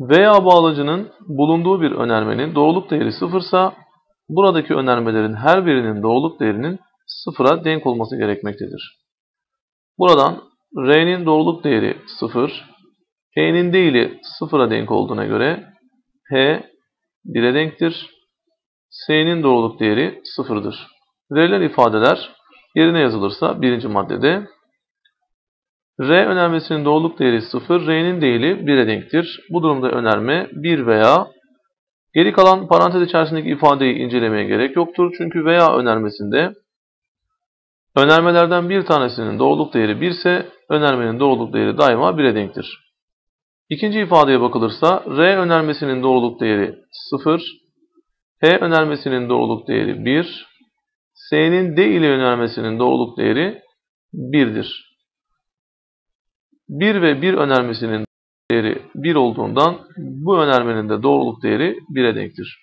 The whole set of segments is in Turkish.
Veya bağlacının bulunduğu bir önermenin doğruluk değeri sıfırsa buradaki önermelerin her birinin doğruluk değerinin sıfıra denk olması gerekmektedir. Buradan R'nin doğruluk değeri 0, P'nin değili 0'a denk olduğuna göre P 1'e denktir. S'nin doğruluk değeri 0'dır. Verilen ifadeler yerine yazılırsa birinci maddede R önermesinin doğruluk değeri 0, R'nin değili 1'e denktir. Bu durumda önerme 1 veya geri kalan parantez içerisindeki ifadeyi incelemeye gerek yoktur. Çünkü veya önermesinde önermelerden bir tanesinin doğruluk değeri 1 ise önermenin doğruluk değeri daima 1'e denktir. İkinci ifadeye bakılırsa R önermesinin doğruluk değeri 0, P önermesinin doğruluk değeri 1, S'nin D ile önermesinin doğruluk değeri 1'dir. 1 ve 1 önermesinin değeri 1 olduğundan bu önermenin de doğruluk değeri 1'e denktir.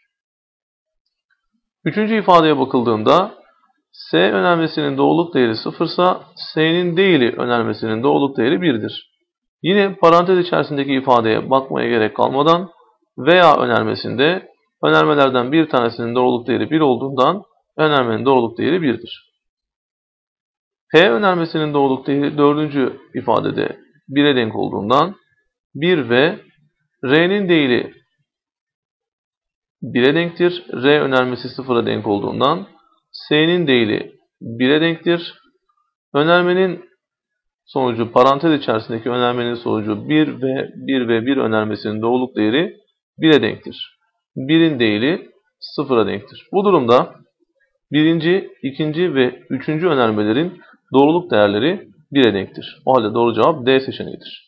Üçüncü ifadeye bakıldığında S önermesinin doğruluk değeri 0 ise S'nin değili önermesinin doğruluk değeri 1'dir. Yine parantez içerisindeki ifadeye bakmaya gerek kalmadan veya önermesinde önermelerden bir tanesinin doğruluk değeri 1 olduğundan önermenin doğruluk değeri 1'dir. P önermesinin doğruluk değeri dördüncü ifadede 1'e denk olduğundan 1 ve R'nin değili 1'e denktir. R önermesi 0'a denk olduğundan S'nin değili 1'e denktir. Önermenin sonucu parantez içerisindeki önermenin sonucu 1 ve 1 ve 1 önermesinin doğruluk değeri 1'e denktir. 1'in değili 0'a denktir. Bu durumda birinci, ikinci ve üçüncü önermelerin doğruluk değerleri 1'e denktir. O halde doğru cevap D seçeneğidir.